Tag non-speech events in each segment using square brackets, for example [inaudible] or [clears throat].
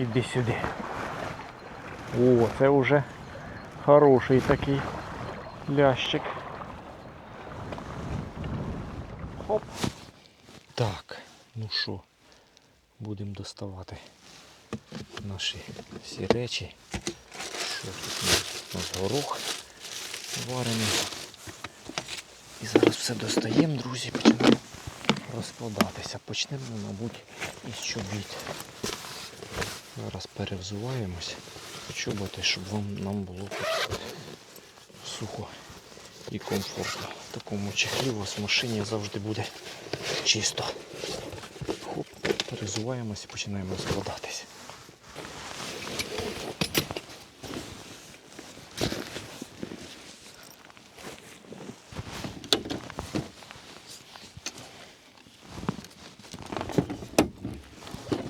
іди сюди. О, це вже хороший такий лящик. Хоп. Так, ну що, будемо доставати наші всі речі. Що тут у нас? Горох варений. І зараз все достаємо, друзі, почнемо розкладатися. Почнемо, мабуть, із чобіт. Зараз перевзуваємось у чоботи, щоб вам, нам було сухо і комфортно. В такому чехлі у вас в машині завжди буде чисто. Хоп, перезуваємось і починаємо розкладатись.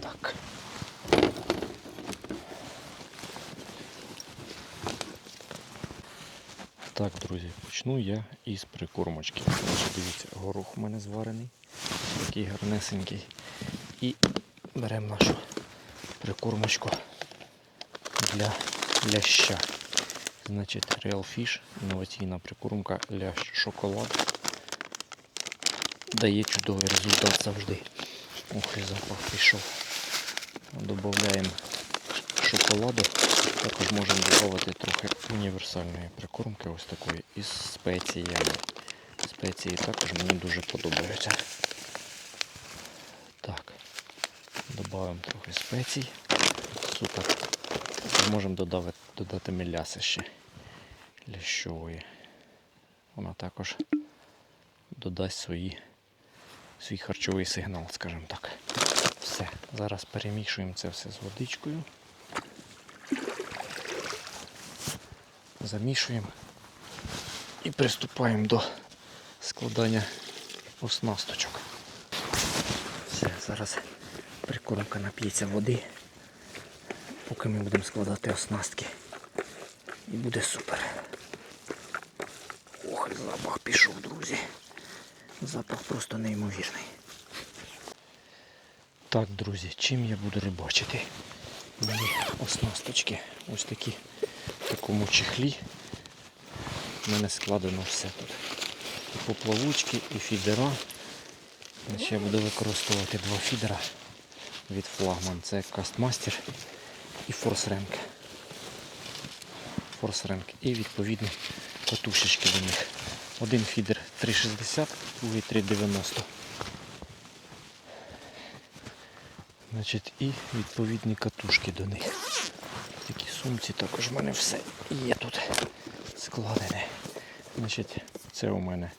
Так. Так, друзі, почну я із прикормочки. Дивіться, горох у мене зварений, такий гарнесенький. І беремо нашу прикормочку для ляща. Значить, Real Fish, інноваційна прикормка лящ шоколад. Дає чудовий результат завжди. Ох, і запах пішов. Додаємо шоколаду. Також можемо додати трохи універсальної прикормки, ось такої із спеціями. Спеції також мені дуже подобаються. Так, додаємо трохи спецій. Супер. Можемо додати, додати меляси ще лящової. Вона також додасть свої, свій харчовий сигнал, скажімо так. Все, зараз перемішуємо це все з водичкою. Замішуємо і приступаємо до складання оснасточок. Все, зараз прикормка нап'ється води, поки ми будемо складати оснастки. І буде супер. Ох, запах пішов, друзі. Запах просто неймовірний. Так, друзі, чим я буду рибачити? Мої оснасточки. Ось такі такому чехлі. У мене складено все тут. І поплавучки, і фідера. Я буду використовувати два фідера від флагман. Це Castmaster і. Force Rank. І відповідно катушечки до них. Один фідер 3,60, другий 3,90. Значить, і відповідні катушки до них. Сумці також в мене все є тут складене. Значить, це у мене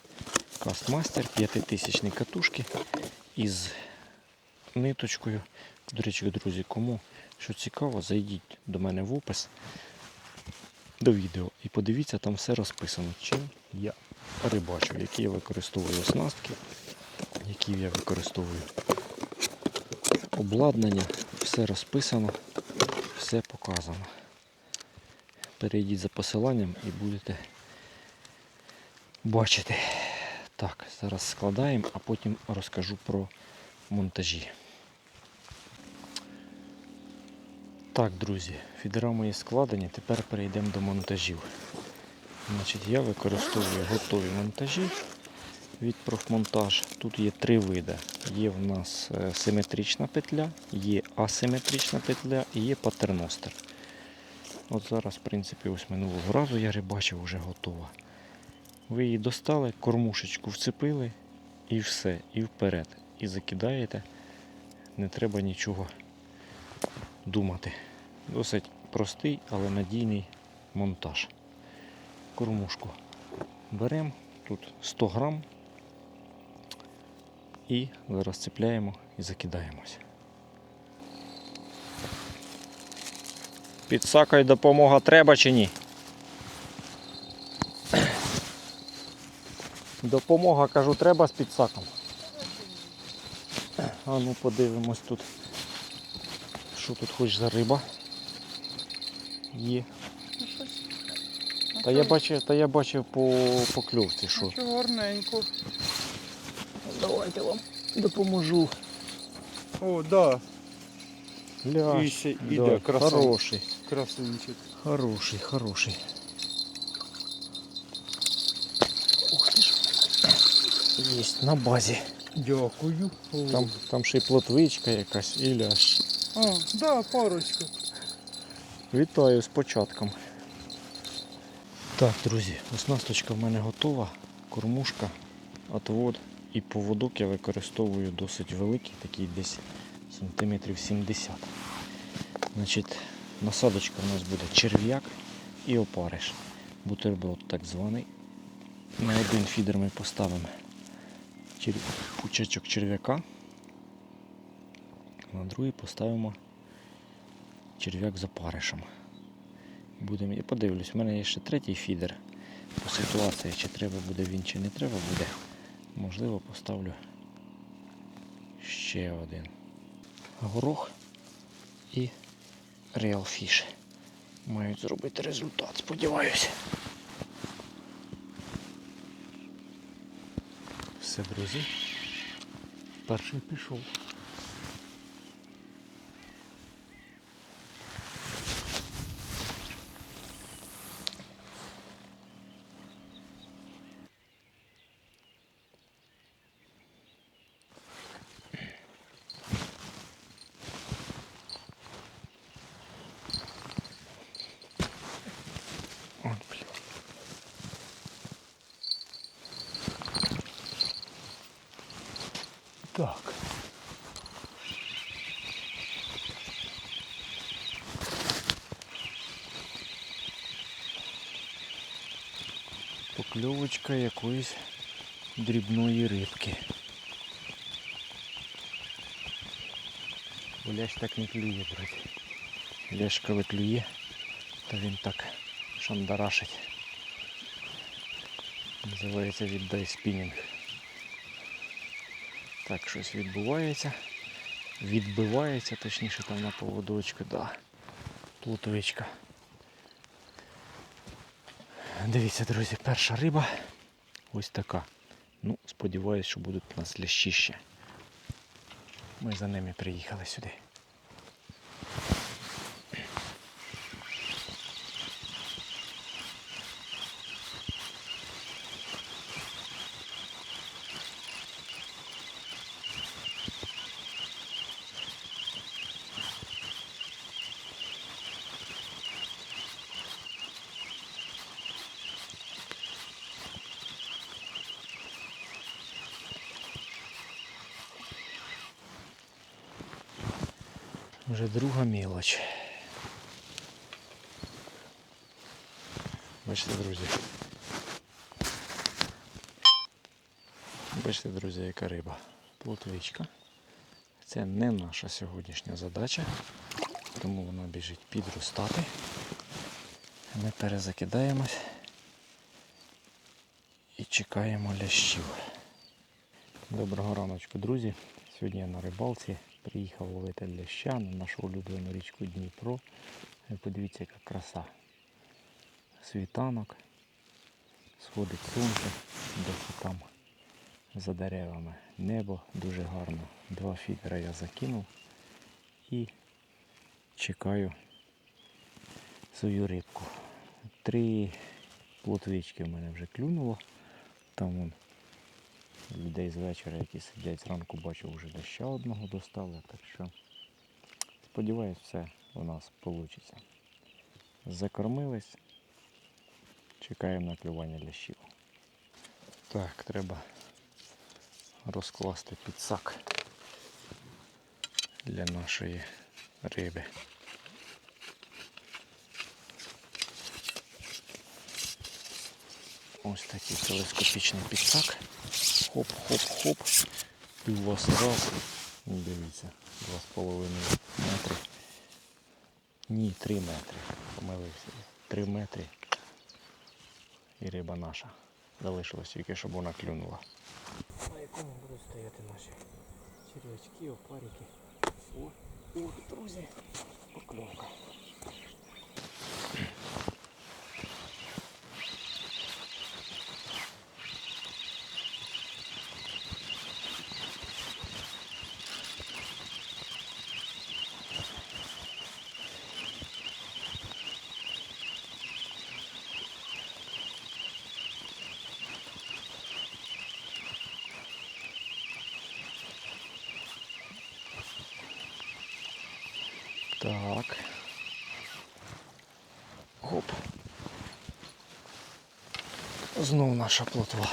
Castmaster 5000 катушки із ниточкою. До речі, друзі, кому що цікаво, зайдіть до мене в опис до відео і подивіться, там все розписано, чим я рибачу, які я використовую оснастки, які я використовую обладнання, все розписано, все показано. Перейдіть за посиланням і будете бачити. Так, зараз складаємо, а потім розкажу про монтажі. Так, друзі, фідера мої складені, тепер перейдемо до монтажів. Значить, я використовую готові монтажі від профмонтаж. Тут є три види. Є в нас е, симетрична петля, є асиметрична петля і є патерностер. От зараз, в принципі, ось минулого разу я рибачив, вже готова. Ви її достали, кормушечку вцепили і все, і вперед. І закидаєте. Не треба нічого думати. Досить простий, але надійний монтаж. Кормушку беремо, тут 100 грам і зараз цепляємо і закидаємось. Підсакай допомога треба чи ні? Допомога, кажу, треба з підсаком. А ну подивимось тут. Що тут хоч за риба? Є. Та я бачив, та я бачив по покльовці, що. Що гарненько. Давайте вам допоможу. О, да. Лящ. Дивіться, іде, да, красавець. хороший, Красунчик. хороший, хороший. Ух ти ж. Єсть на базі. Дякую. Там, там ще й плотвичка якась і лящ. А, да, парочка. Вітаю з початком. Так, друзі, оснасточка в мене готова. Кормушка, отвод і поводок я використовую досить великий, такий десь сантиметрів 70. Значить, насадочка у нас буде черв'як і опариш. Бутерброд так званий. На один фідер ми поставимо пучечок черв'яка. На другий поставимо черв'як з опаришем. Будемо, я подивлюсь, у мене є ще третій фідер. По ситуації, чи треба буде він, чи не треба буде. Можливо, поставлю ще один. Горох і Real Fish. Мають зробити результат, сподіваюся. Все, друзі. Перший пішов. Так. Покльовочка якоїсь дрібної рибки. Бо лящ так не клює, друзі. Лящ коли клює, то він так шандарашить. Називається віддай спінінг. Так, щось відбувається. Відбивається, точніше там на поводочку, да. Плутовичка. Дивіться, друзі, перша риба ось така. Ну, сподіваюсь, що будуть у нас лящі ще. Ми за ними приїхали сюди. Вже друга мілоч. Бачите, друзі. Бачите, друзі, яка риба. Плотвичка. Це не наша сьогоднішня задача, тому вона біжить підростати. Ми перезакидаємось і чекаємо лящів. Доброго раночку, друзі. Сьогодні я на рибалці. Приїхав ловити ляща на нашу улюблену річку Дніпро. Подивіться, яка краса. Світанок. Сходить сонце, десь там за деревами. Небо дуже гарно. Два фідера я закинув і чекаю свою рибку. Три плотвички в мене вже клюнуло. Там вон людей з вечора, які сидять зранку, бачу, вже ще одного достали. Так що сподіваюсь, все у нас вийде. Закормились. Чекаємо на клювання лящів. Так, треба розкласти підсак для нашої риби. Ось такий телескопічний підсак. Хоп-хоп-хоп. І у вас раз. Ну, Дивіться, 2,5 метри. Ні, 3 метри. Помилився. 3 метри. І риба наша. Залишилось тільки, щоб вона клюнула. На якому будуть стояти наші червячки, опарики. О, о, друзі, покльовка. Так. Хоп. Знову наша плотва.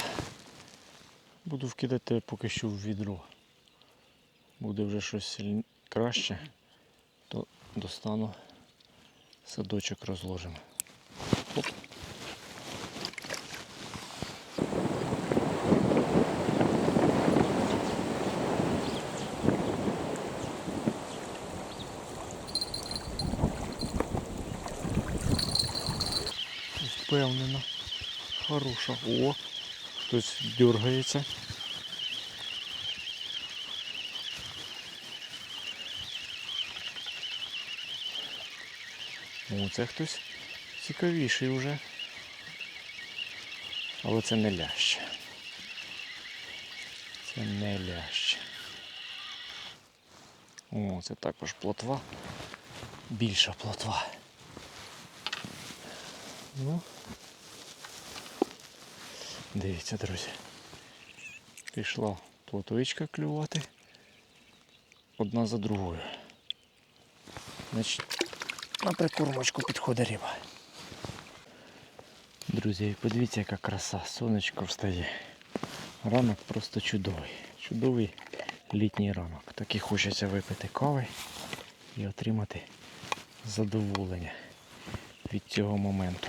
Буду вкидати поки що в відро. Буде вже щось краще, то достану садочок розложимо. Хоп. Хороша. О, хтось дергається. О, це хтось цікавіший вже. Але це не ляще. Це не ляще. О, це також плотва. Більша плотва. Ну. Дивіться, друзі. Пішла плотвичка клювати. Одна за другою. Значить, на прикормочку підходить риба. Друзі, подивіться, яка краса. Сонечко встає. Ранок просто чудовий. Чудовий літній ранок. Так і хочеться випити кави і отримати задоволення від цього моменту.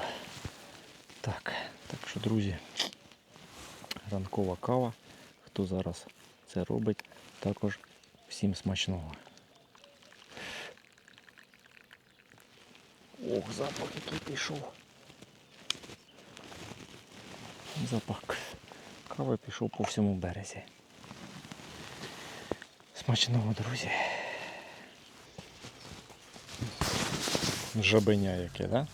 Так, так що, друзі, ранкова кава. Хто зараз це робить, також всім смачного. Ох, запах який пішов. Запах кави пішов по всьому березі. Смачного, друзі. Жабеня яке, да?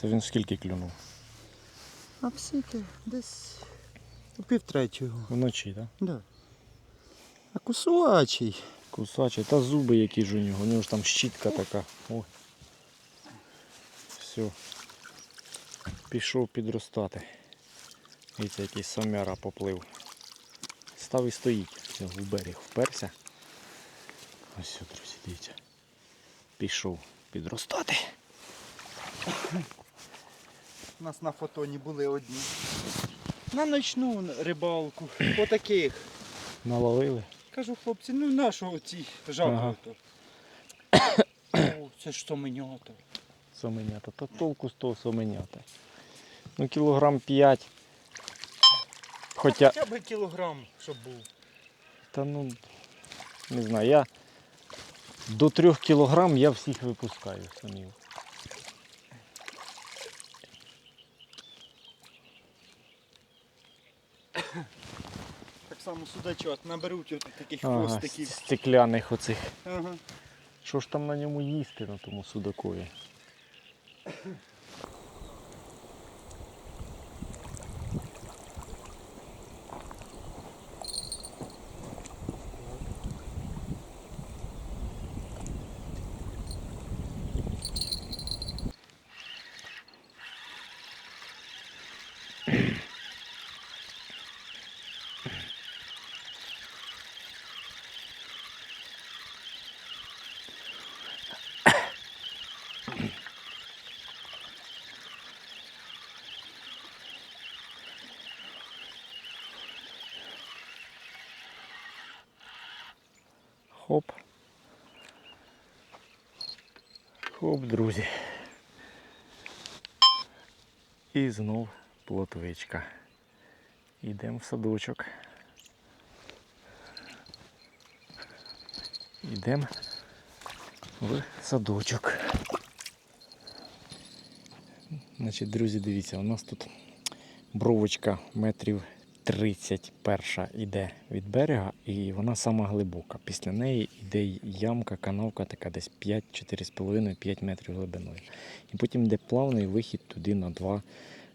Це він скільки клюнув? А псики десь у півтретього. Вночі, так? Да? Да. А кусачий. Кусачий. Та зуби які ж у нього. У нього ж там щітка така. Ой. Все. Пішов підростати. І це якийсь самяра поплив. Став і стоїть. Все, в берег вперся. Ось все, друзі, дивіться. Пішов підростати. У нас на фотоні були одні. На ночну рибалку. [clears throat] По таких. Наловили. Кажу, хлопці, ну на що оці жаби Ага. [clears throat] О, це ж то менято. Соменята. Та толку з того соменята. Ну кілограм 5. Хоча. Хоча б кілограм, щоб був. Та ну, не знаю, я до трьох кілограм я всіх випускаю самів. Само судачок, наберуть от таких Ага, хвостиків. стекляних оцих. Ага. Що ж там на ньому їсти на тому судакові? Хоп. Хоп, друзі. І знов плотвичка. Йдемо в садочок. Йдемо в садочок. Значить, друзі, дивіться, у нас тут бровочка метрів 31 йде від берега і вона сама глибока. Після неї йде ямка, канавка така десь 5, 4,5-5 метрів глибиною. І потім йде плавний вихід туди на 2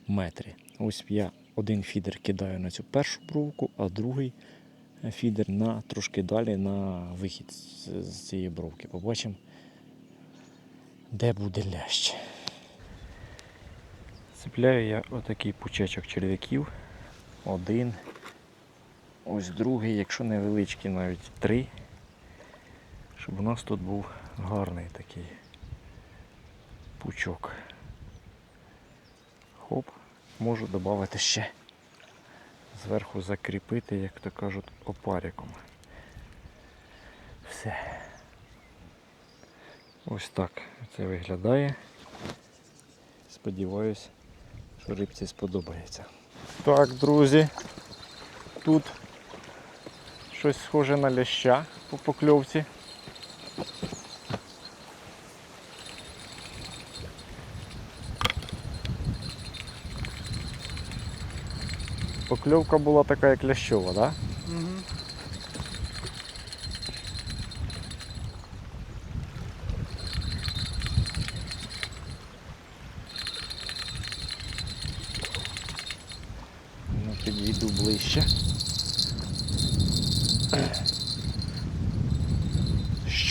метри. Ось я один фідер кидаю на цю першу бровку, а другий фідер на трошки далі на вихід з цієї бровки. Побачимо, де буде лящ. Цепляю я отакий пучечок черв'яків. Один. Ось другий, якщо невеличкий, навіть три. Щоб у нас тут був Гарний такий пучок. Хоп, можу додати ще. Зверху закріпити, як то кажуть, опариком. Все. Ось так це виглядає. Сподіваюсь, що рибці сподобається. Так, друзі, тут щось схоже на ляща по покльовці. Покльовка була така, як лящова, так? Да? Угу.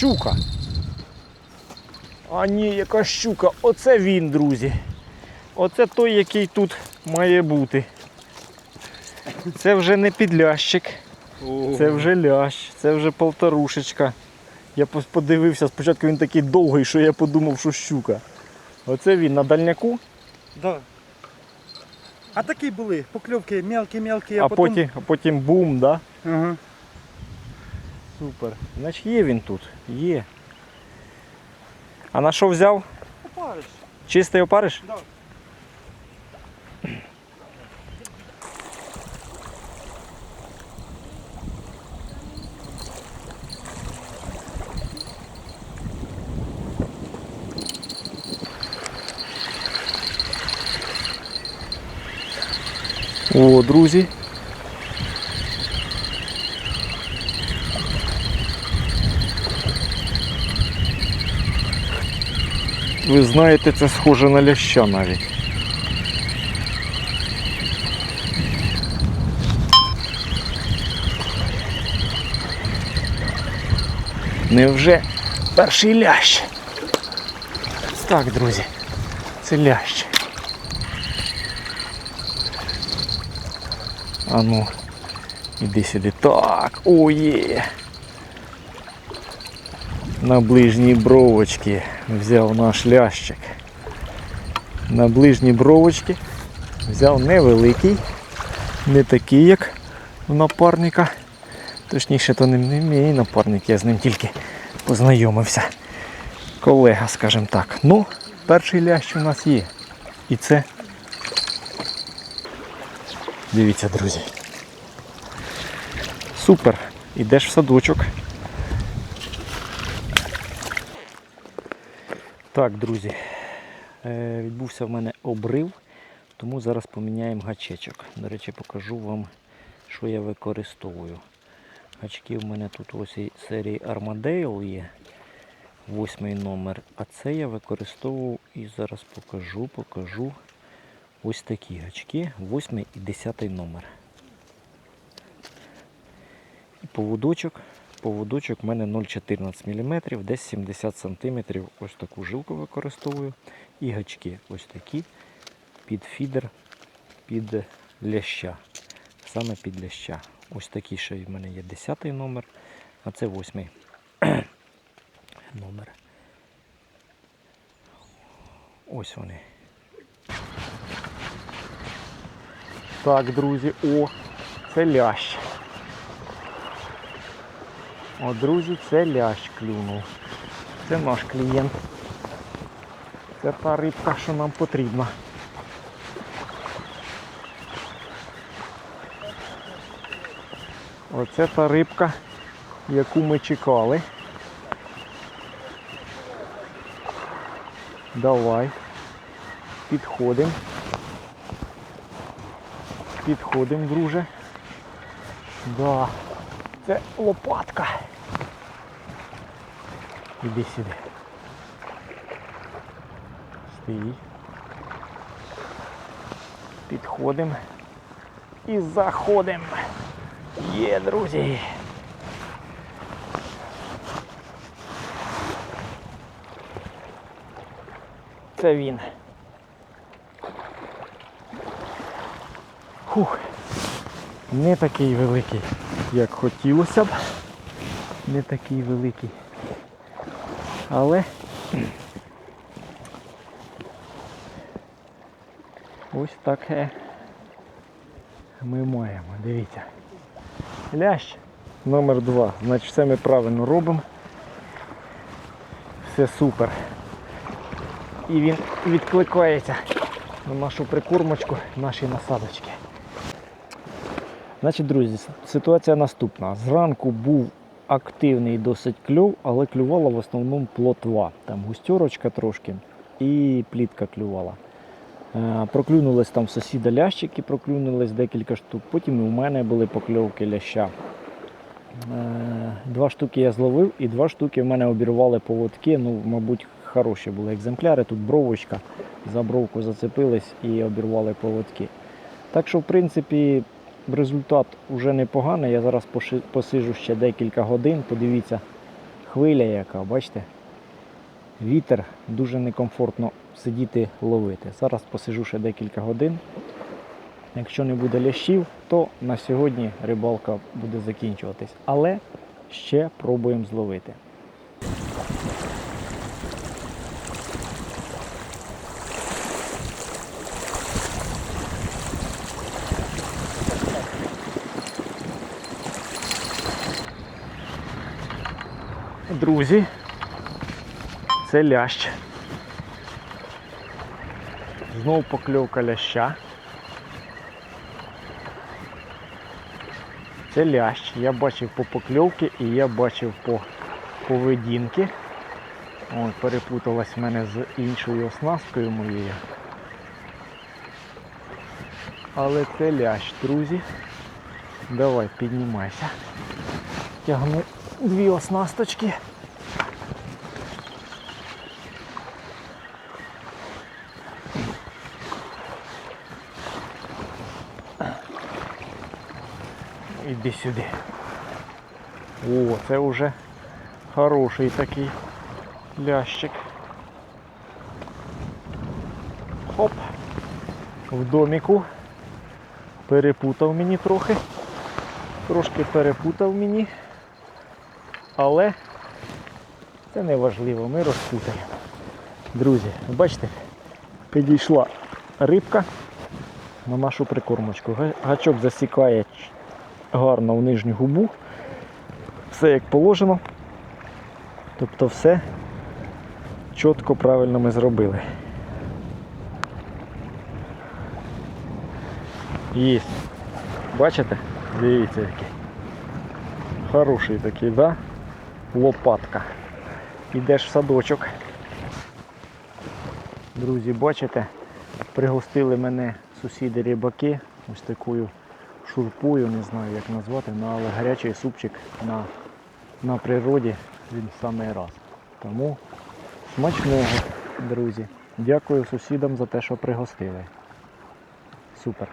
Щука. А ні, яка щука. Оце він, друзі. Оце той, який тут має бути. Це вже не підлящик, це вже лящ, це вже полторушечка. Я подивився, спочатку він такий довгий, що я подумав, що щука. Оце він на дальняку, Да. А такі були, покльовки мелкі-мелкі, а, потім, а потім бум, да? Ага. Супер. Значить є він тут. Є. А на що взяв? Опариш. Чистий опариш? Да. О, друзі. Ви знаєте, це схоже на ляща навіть. Невже перший лящ? Так, друзі, це лящ. А ну, іди сюди. Так, о є. На ближній бровочці взяв наш лящик. На ближній бровочці взяв невеликий, не такий, як у напарника. Точніше, то не мій напарник, я з ним тільки познайомився. Колега, скажімо так. Ну, перший лящ у нас є. І це Дивіться, друзі. Супер. Ідеш в садочок. Так, друзі. Е, відбувся в мене обрив, тому зараз поміняємо гачечок. До речі, покажу вам, що я використовую. Гачки в мене тут ось і серії Armadale є. Восьмий номер. А це я використовував і зараз покажу, покажу. Ось такі гачки, 8 і 10 номер. І поводочок. Поводочок в мене 0,14 мм, десь 70 см. Ось таку жилку використовую. І гачки ось такі під фідер, під ляща. Саме під ляща. Ось такі ще в мене є 10 номер, а це 8 [clears throat] номер. Ось вони. Так, друзі, о, це лящ. О, друзі, це лящ клюнув. Це наш клієнт. Це та рибка, що нам потрібна. Оце та рибка, яку ми чекали. Давай. Підходимо. Підходимо, друже. Да. Це лопатка. Іди сюди. Стій. Підходимо. І заходимо. Є, друзі. Це він. Фух. Не такий великий, як хотілося б. Не такий великий. Але ось таке ми маємо. Дивіться. Лящ номер два. Значить все ми правильно робимо. Все супер. І він відкликається на нашу прикормочку, наші насадочки. Значить, друзі, ситуація наступна. Зранку був активний досить кльов, але клювала в основному плотва. Там густерочка трошки і плітка клювала. Е, Проклюнулись там в сусіда лящики, проклюнулись декілька штук. Потім і у мене були покльовки ляща. Е, Два штуки я зловив і два штуки в мене обірвали поводки. Ну, мабуть, хороші були екземпляри. Тут бровочка, за бровку зацепились і обірвали поводки. Так що, в принципі, результат вже непоганий. Я зараз посижу ще декілька годин. Подивіться, хвиля яка, бачите? Вітер, дуже некомфортно сидіти ловити. Зараз посижу ще декілька годин. Якщо не буде лящів, то на сьогодні рибалка буде закінчуватись. Але ще пробуємо зловити. Друзі, це лящ. Знову покльовка ляща. Це лящ. Я бачив по покльовці і я бачив по поведінки. Ой, перепуталась в мене з іншою оснасткою моєю. Але це лящ, друзі. Давай, піднімайся. Тягну дві оснасточки. Іди сюди. О, це вже хороший такий лящик. Хоп. В доміку. Перепутав мені трохи. Трошки перепутав мені. Але це не важливо, ми розпутаємо. Друзі, бачите, підійшла рибка на нашу прикормочку. Гачок засікає гарно в нижню губу. Все як положено. Тобто все чітко правильно ми зробили. Є. Бачите? Дивіться який. Хороший такий, да? Лопатка. Ідеш в садочок. Друзі, бачите, пригостили мене сусіди рибаки ось такою шурпою, не знаю як назвати, ну, але гарячий супчик на, на природі він в самий раз. Тому смачного, друзі. Дякую сусідам за те, що пригостили. Супер.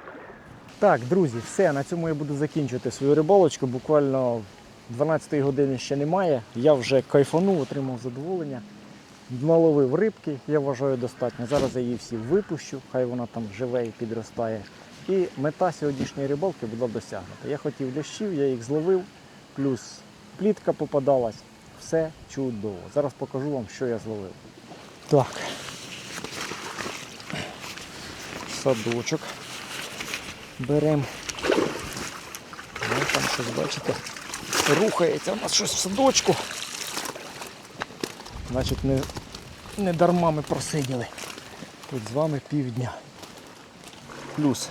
Так, друзі, все, на цьому я буду закінчувати свою рибалочку. Буквально 12 години ще немає. Я вже кайфанув, отримав задоволення. Наловив рибки, я вважаю достатньо. Зараз я її всі випущу, хай вона там живе і підростає. І мета сьогоднішньої рибалки була досягнута. Я хотів лящів, я їх зловив, плюс плітка попадалась. Все чудово. Зараз покажу вам, що я зловив. Так. Садочок. Беремо. Там щось, бачите, рухається у нас щось в садочку. Значить, не, не дарма ми просиділи. Тут з вами півдня. Плюс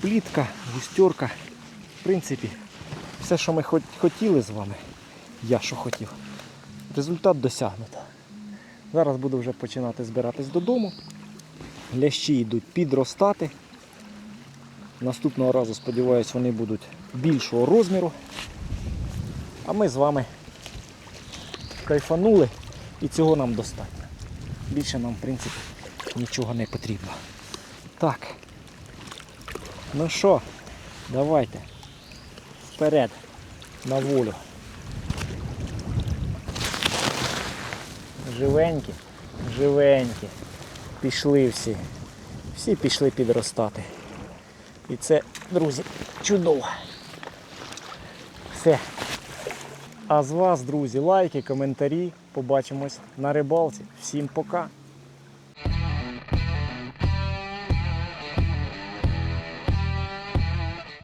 плітка, густерка. В принципі, все, що ми хотіли з вами, я що хотів. Результат досягнуто. Зараз буду вже починати збиратись додому. Лящі йдуть підростати. Наступного разу, сподіваюся, вони будуть більшого розміру. А ми з вами кайфанули і цього нам достатньо. Більше нам, в принципі, нічого не потрібно. Так. Ну що, давайте. Вперед. На волю. Живенькі, живенькі. Пішли всі. Всі пішли підростати. І це, друзі, чудово. Все. А з вас, друзі, лайки, коментарі. Побачимось на рибалці. Всім пока!